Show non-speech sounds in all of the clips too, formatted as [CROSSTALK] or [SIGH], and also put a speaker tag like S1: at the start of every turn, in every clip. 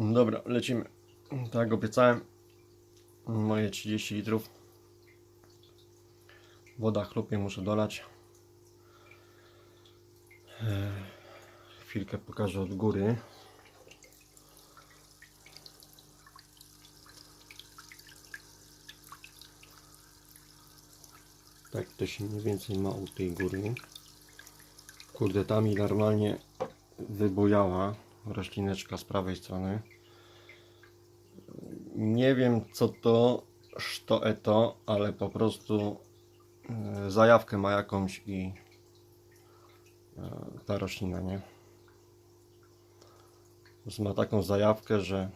S1: Dobra, lecimy. Tak obiecałem. Moje 30 litrów. Woda chlupie muszę dolać. Eee, Chwilkę pokażę od góry. Tak to się mniej więcej ma u tej góry. Kurde, tam mi normalnie wybujała roślineczka z prawej strony. Nie wiem co to, to eto, ale po prostu e, zajawkę ma jakąś i e, ta roślina, nie? Ma taką zajawkę, że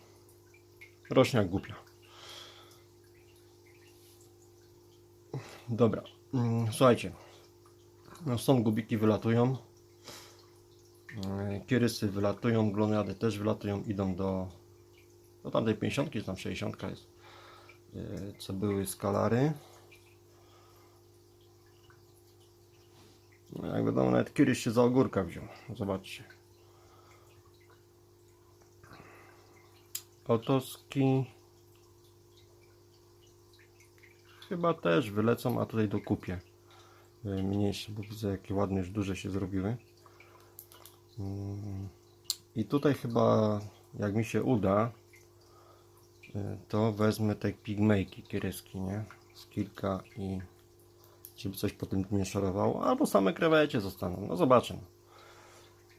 S1: rośnie jak głupia. Dobra, mm, słuchajcie. No, są gubiki wylatują. E, Kierysy wylatują, gloniady też wylatują, idą do do tamtej 50 czy tam 60 jest. e, Co były skalary. No, jak wiadomo, nawet kiedyś się za ogórka wziął. Zobaczcie. Otoski chyba też wylecą, a tutaj dokupię e, mniejsze, bo widzę jakie ładne już duże się zrobiły. I tutaj chyba jak mi się uda, y, to wezmę te pigmejki kiereski, nie? Z kilka i żeby coś po tym nie szorowało, albo same krewecie zostaną, no zobaczymy.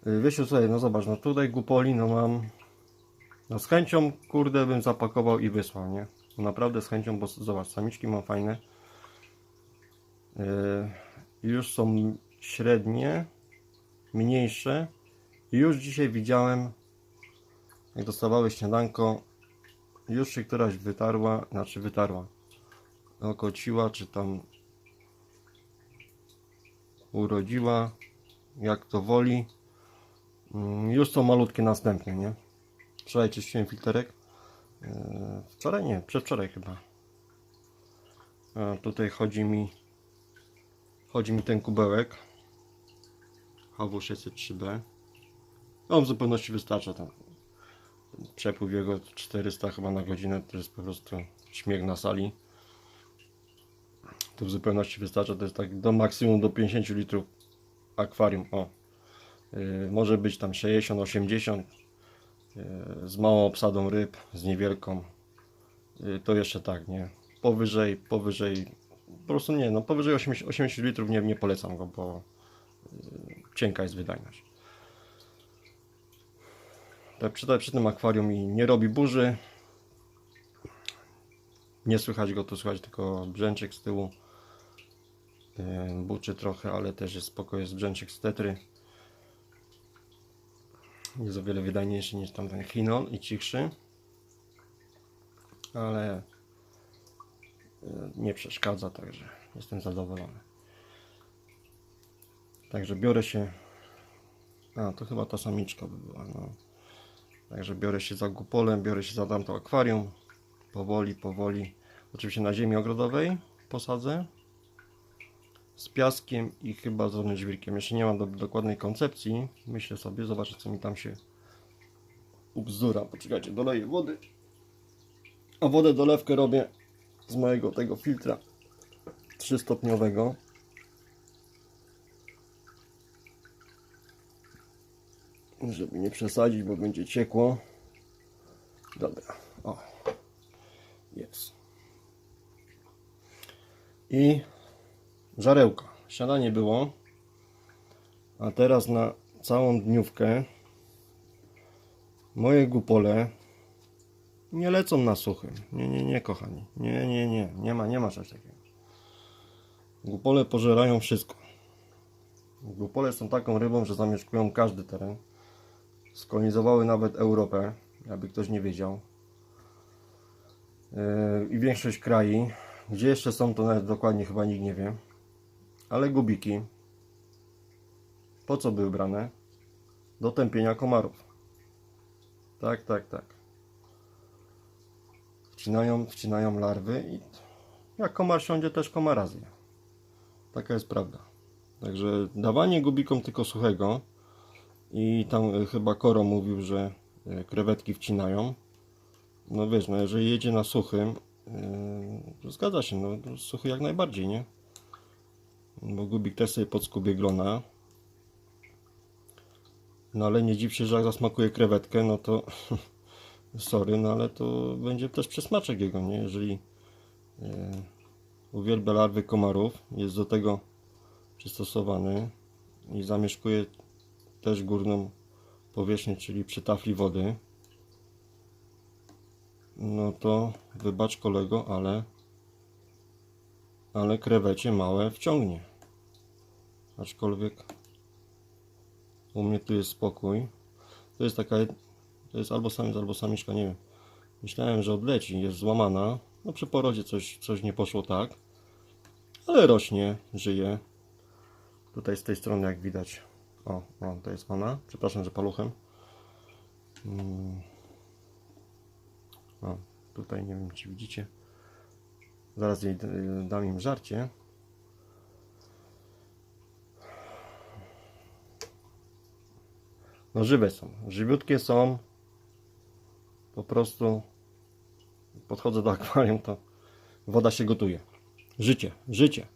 S1: Y, Wiesiu, słuchaj, no zobacz, no tutaj gupoli, no mam no z chęcią, kurde, bym zapakował i wysłał, nie? No Naprawdę z chęcią, bo zobacz, samiczki mam fajne. Yy, już są średnie, mniejsze. Już dzisiaj widziałem, jak dostawały śniadanko, już się któraś wytarła, znaczy wytarła, okociła, czy tam urodziła, jak to woli. Mm, Już są malutkie następne, nie? Wczoraj czyściłem filterek. Yy, Wczoraj nie, przedwczoraj chyba. A tutaj chodzi mi chodzi mi ten kubełek HW603B. On w zupełności wystarcza tam. Przepływ jego 400 chyba na godzinę to jest po prostu śmiech na sali. To w zupełności wystarcza, to jest tak do maksimum do 50 litrów akwarium. O. Yy, może być tam 60, 80 yy, z małą obsadą ryb, z niewielką. Yy, to jeszcze tak, nie? Powyżej, powyżej, po prostu nie, no powyżej 80, 80 litrów nie, nie polecam go, bo yy, cienka jest wydajność. Tak, przy, przy tym akwarium mi nie robi burzy. Nie słychać go, tu słychać tylko brzęczyk z tyłu. Buczy trochę, ale też jest spoko, jest brzęczyk z tetry. Jest o wiele wydajniejszy niż tamten chinol i cichszy. Ale yy, nie przeszkadza, także jestem zadowolony. Także biorę się. A, to chyba ta samiczka by była. No. Także biorę się za gupolem, biorę się za tamto akwarium. Powoli, powoli. Oczywiście na ziemi ogrodowej posadzę. Z piaskiem i chyba z żwirkiem. Jeszcze nie mam do, dokładnej koncepcji. Myślę sobie, zobaczę co mi tam się ubzdura. Poczekajcie, doleję wody. A wodę dolewkę robię z mojego tego filtra trzystopniowego. Żeby nie przesadzić, bo będzie ciekło. Dobra, o. Jest. I żarełka. Śniadanie było. A teraz na całą dniówkę moje gupole nie lecą na suchym. Nie, nie, nie, kochani. Nie, nie, nie. Nie ma, nie ma czegoś takiego. Gupole pożerają wszystko. Gupole są taką rybą, że zamieszkują każdy teren. Skolonizowały nawet Europę, jakby ktoś nie wiedział. Yy, I większość krajów. Gdzie jeszcze są, to nawet dokładnie chyba nikt nie wie. Ale gubiki. Po co były brane? Do tępienia komarów. Tak, tak, tak. Wcinają, wcinają larwy i jak komar siądzie, też komara zje. Taka jest prawda. Także dawanie gubikom tylko suchego i tam y, chyba Koro mówił, że e, krewetki wcinają. No wiesz, no jeżeli jedzie na suchym, yy, to zgadza się, no suchy jak najbardziej, nie? Bo gubik też sobie podskubie. No ale nie dziw się, że jak zasmakuje krewetkę, no to [LAUGHS] sorry, no ale to będzie też przesmaczek jego, nie? Jeżeli yy, uwielbia larwy komarów, jest do tego przystosowany i zamieszkuje też górną powierzchnię, czyli przy tafli wody, no to wybacz kolego, ale ale krewecie małe wciągnie. Aczkolwiek u mnie tu jest spokój. To jest taka, to jest albo samiec, albo samiczka, nie wiem. Myślałem, że odleci, jest złamana. No przy porodzie coś, coś nie poszło tak. Ale rośnie, żyje. Tutaj z tej strony jak widać. O, o to jest ona. Przepraszam, że paluchem. Mm. O, tutaj nie wiem czy widzicie. Zaraz jej d- dam im żarcie. No żywe są. Żywiutkie są. Po prostu podchodzę do akwarium, to woda się gotuje. Życie, życie.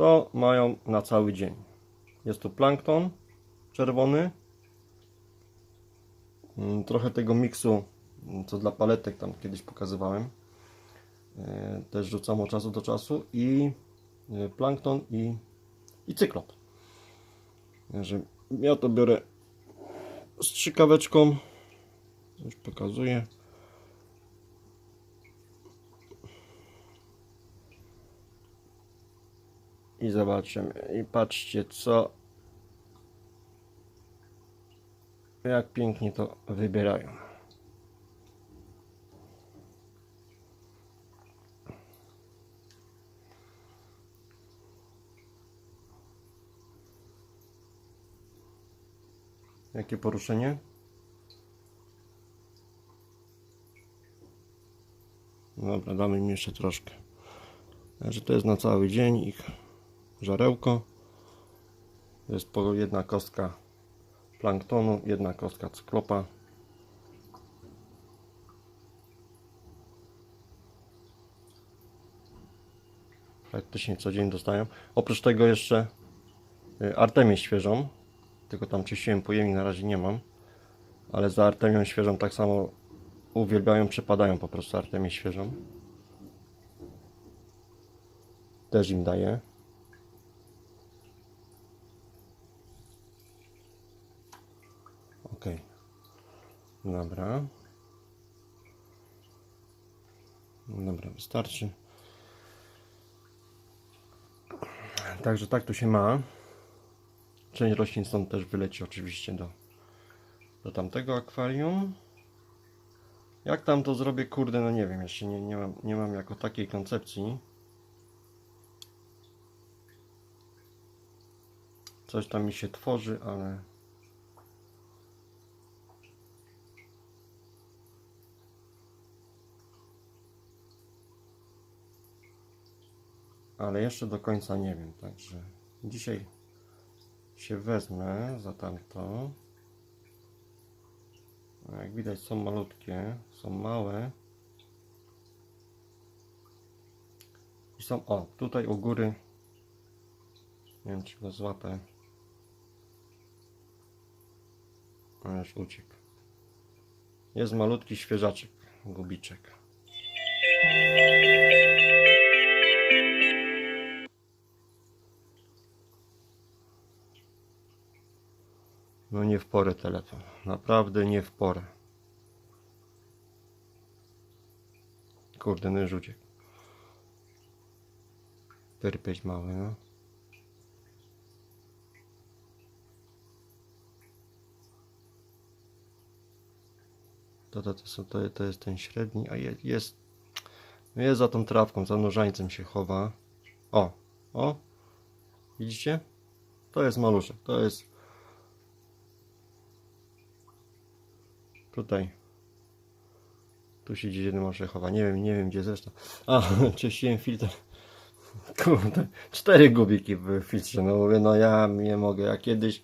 S1: To mają na cały dzień. Jest tu plankton czerwony. Mm, Trochę tego miksu, mm, co dla paletek tam kiedyś pokazywałem. E, Też rzucam od czasu do czasu. I e, plankton i, i cyklop. Ja to biorę strzykaweczką. Już pokazuję. I zobaczymy. I patrzcie co jak pięknie to wybierają. Jakie poruszenie? Dobra, damy im jeszcze troszkę. Także to jest na cały dzień ich żarełko. Jest po jedna kostka planktonu, jedna kostka cyklopa. Praktycznie co dzień dostają. Oprócz tego jeszcze y, artemię świeżą. Tylko tam czyściłem pojemnik, na razie nie mam. Ale za artemią świeżą tak samo uwielbiają, przepadają po prostu artemię świeżą. Też im daję. Dobra. Dobra, wystarczy. Także tak tu się ma. Część roślin stąd też wyleci oczywiście do, do tamtego akwarium. Jak tam to zrobię, kurde, no nie wiem, jeszcze nie, nie, mam, nie mam jako takiej koncepcji. Coś tam mi się tworzy, ale ale jeszcze do końca nie wiem, także dzisiaj się wezmę za tamto. Jak widać są malutkie, są małe. I są, o, tutaj u góry, nie wiem czy go złapę. A już uciekł. Jest malutki świeżaczek, gubiczek. No nie w porę telefon. Naprawdę nie w porę. Kurde, no rzuciek. Pyrpeć mały, no. To, to, to, to, to jest ten średni, a je, jest, no jest za tą trawką, za nożańcem się chowa. O, o, widzicie? To jest maluszek, to jest Tutaj. Tu się gdzieś jeden może chowa. Nie wiem, nie wiem gdzie zresztą. A, [LAUGHS] czyściłem filtr. [LAUGHS] Kurde, cztery gubiki w filtrze. No mówię, no ja nie mogę. Ja kiedyś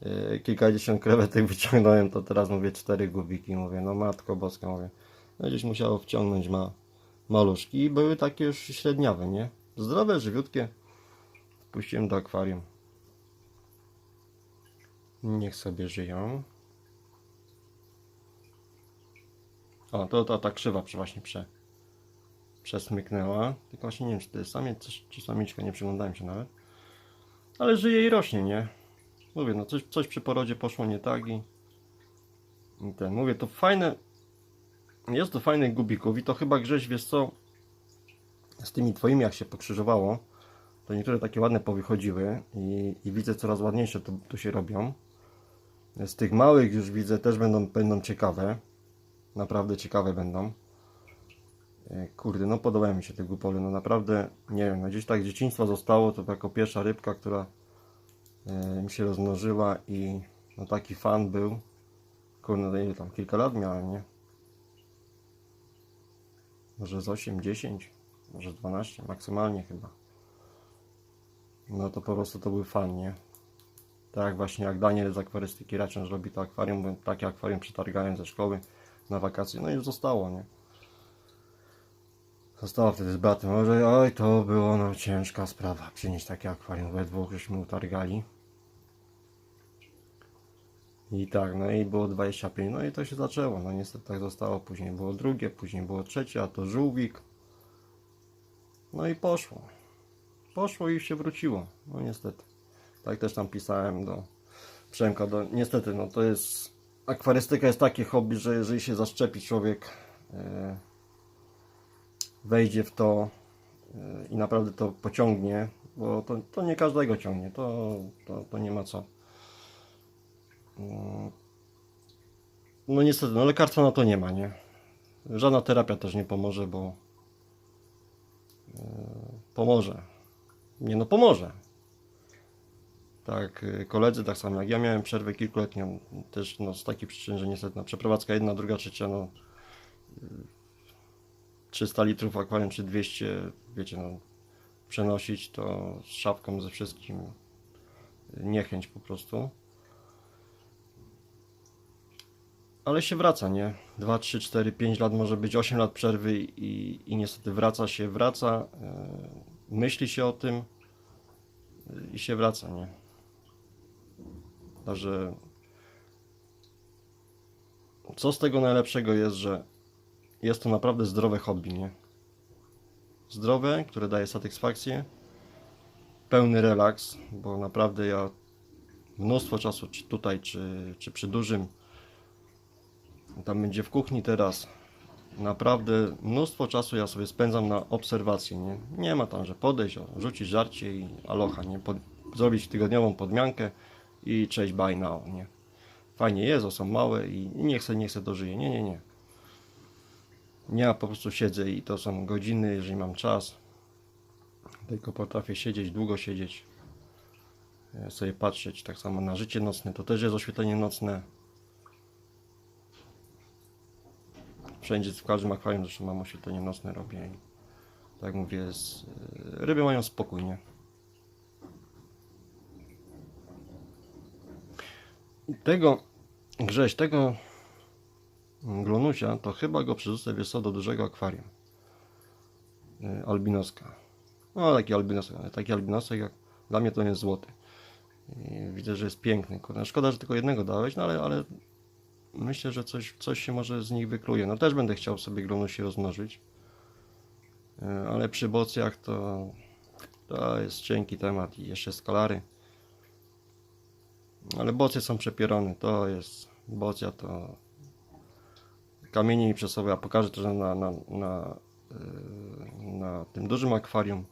S1: yy, kilkadziesiąt krewetek [LAUGHS] wyciągnąłem, to teraz mówię cztery gubiki. Mówię, no matko boska, mówię. No gdzieś musiało wciągnąć ma, maluszki i były takie już średniawe, nie? Zdrowe, żywiutkie. Wpuściłem do akwarium. Niech sobie żyją. O, to ta, ta krzywa właśnie prze, przesmyknęła. Tylko właśnie nie wiem, czy to jest samiec, czy samiczka, nie przyglądałem się nawet. Ale żyje i rośnie, nie? Mówię, no coś, coś przy porodzie poszło nie tak i, i ten, mówię, to fajne, jest to fajnych gubików i to chyba Grześ, wiesz co, z tymi twoimi jak się pokrzyżowało, to niektóre takie ładne powychodziły i, i widzę coraz ładniejsze tu, tu się robią. Z tych małych już widzę też będą, będą ciekawe. Naprawdę ciekawe będą. E, Kurde, no podobają mi się te gupoly, no naprawdę, nie wiem, no gdzieś tak z dzieciństwa zostało, to jako pierwsza rybka, która e, mi się rozmnożyła i no taki fan był. Kurde, no ile tam, kilka lat miałem, nie? Może z 8, 10, może z 12, maksymalnie chyba. No to po prostu to był fan, nie? Tak właśnie jak Daniel z akwarystyki Raczyn robi to akwarium, takie akwarium przetargałem ze szkoły na wakacje, no i już zostało, nie? Zostało wtedy z bratem, może oj, to było no ciężka sprawa, przynieść takie akwarium, we dwóch żeśmy utargali. I tak, no i było 25, no i to się zaczęło, no niestety tak zostało, później było drugie, później było trzecie, a to żółwik. No i poszło. Poszło i się wróciło, no niestety. Tak też tam pisałem do Przemka, do, niestety, no to jest, akwarystyka jest takie hobby, że jeżeli się zaszczepi człowiek, e, wejdzie w to e, i naprawdę to pociągnie, bo to, to nie każdego ciągnie, to, to, to nie ma co. Mm. No niestety, no lekarstwa na to nie ma, nie? Żadna terapia też nie pomoże, bo e, pomoże. Nie no, pomoże. Tak, y, koledzy tak samo jak ja miałem przerwę kilkuletnią, też no, z takiej przyczyny, że niestety no, przeprowadzka jedna, druga, trzecia, no y, 300 litrów akwarium czy 200, wiecie, no przenosić to z szafką ze wszystkim y, niechęć po prostu. Ale się wraca, nie? 2, 3, 4, 5 lat, może być 8 lat przerwy i, i niestety wraca się, wraca, y, myśli się o tym y, i się wraca, nie? Także co z tego najlepszego jest, że jest to naprawdę zdrowe hobby, nie? Zdrowe, które daje satysfakcję, pełny relaks, bo naprawdę ja mnóstwo czasu, czy tutaj, czy, czy przy dużym, tam będzie w kuchni teraz, naprawdę mnóstwo czasu ja sobie spędzam na obserwację, nie? Nie ma tam, że podejść, rzucić żarcie i aloha, nie? Pod, zrobić tygodniową podmiankę i cześć, bye now, nie? Fajnie jest, są małe i nie chcę, nie chcę dożyję, nie, nie, nie. Ja po prostu siedzę i to są godziny, jeżeli mam czas. Tylko potrafię siedzieć, długo siedzieć. Sobie patrzeć, tak samo na życie nocne, to też jest oświetlenie nocne. Wszędzie, w każdym akwarium zresztą mam oświetlenie nocne, robię. Tak mówię, z, e, ryby mają spokój, nie? Tego, Grześ, tego glonusia, to chyba go przerzucę, wiesz co, do dużego akwarium. Y, Albinoska. No, taki albinosek, taki albinosek, jak dla mnie to jest złoty. I widzę, że jest piękny. Kurde, szkoda, że tylko jednego dałeś, no ale, ale myślę, że coś, coś się może z nich wykluje. No też będę chciał sobie glonusi rozmnożyć. Y, Ale przy bocjach to, to jest cienki temat i jeszcze skalary. Ale bocje są przepierone, to jest bocja to kamienie mi przez sobą, ja pokażę też na, na, na, yy, na tym dużym akwarium.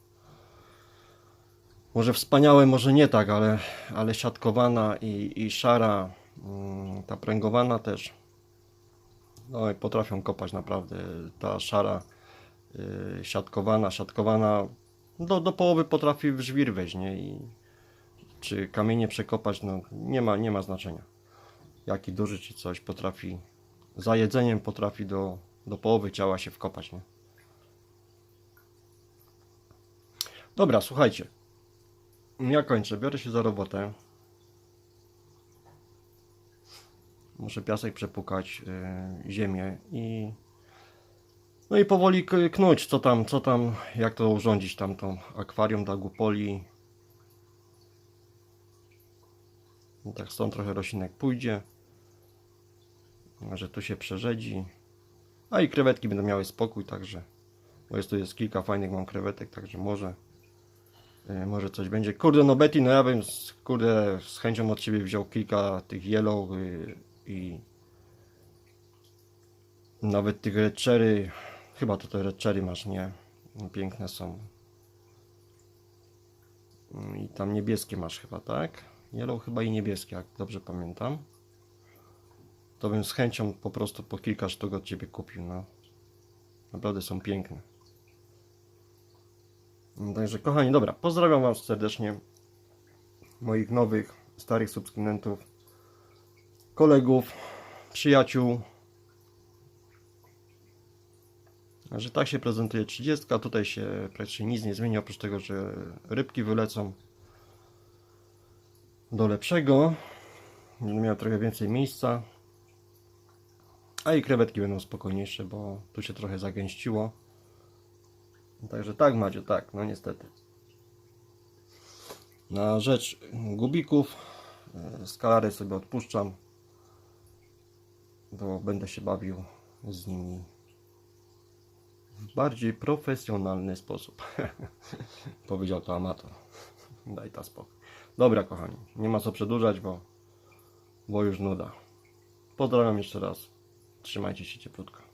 S1: Może wspaniałe, może nie tak, ale, ale siatkowana i, i szara, mm, ta pręgowana też. No i potrafią kopać naprawdę. Ta szara, yy, siatkowana, siatkowana do, do połowy potrafi w żwir wejść, nie? I czy kamienie przekopać, no nie ma, nie ma znaczenia. Jaki duży czy coś potrafi za jedzeniem potrafi do, do połowy ciała się wkopać, nie? Dobra, słuchajcie. Ja kończę, biorę się za robotę. Muszę piasek przepukać, y, ziemię i no i powoli knuć, co tam, co tam, jak to urządzić tam tą akwarium dla gupoli. No tak stąd trochę roślinek pójdzie. Że tu się przerzedzi. A i krewetki będą miały spokój, także. Bo jest tu jest kilka fajnych mam krewetek, także może. y, Może coś będzie. Kurde, no Betty, no ja bym z, kurde, z chęcią od Ciebie wziął kilka tych yellow y, i nawet tych red cherry. Chyba to te red cherry masz, nie? Piękne są. I tam niebieskie masz chyba, tak? Yellow chyba i niebieskie, jak dobrze pamiętam. To bym z chęcią po prostu po kilka sztuk od Ciebie kupił, no. Naprawdę są piękne. Także kochani, dobra, pozdrawiam Was serdecznie. Moich nowych, starych subskrybentów, kolegów, przyjaciół. Że tak się prezentuje 30. Tutaj się praktycznie nic nie zmieni, oprócz tego, że rybki wylecą do lepszego. Będę miał trochę więcej miejsca. A i krewetki będą spokojniejsze, bo tu się trochę zagęściło. Także tak Macie, tak, no niestety. Na rzecz gubików e, skalary sobie odpuszczam, bo będę się bawił z nimi w bardziej profesjonalny sposób. [LAUGHS] Powiedział to amator. Daj ta spokój. Dobra kochani, nie ma co przedłużać, bo, bo już nuda. Pozdrawiam jeszcze raz. Trzymajcie się cieplutko.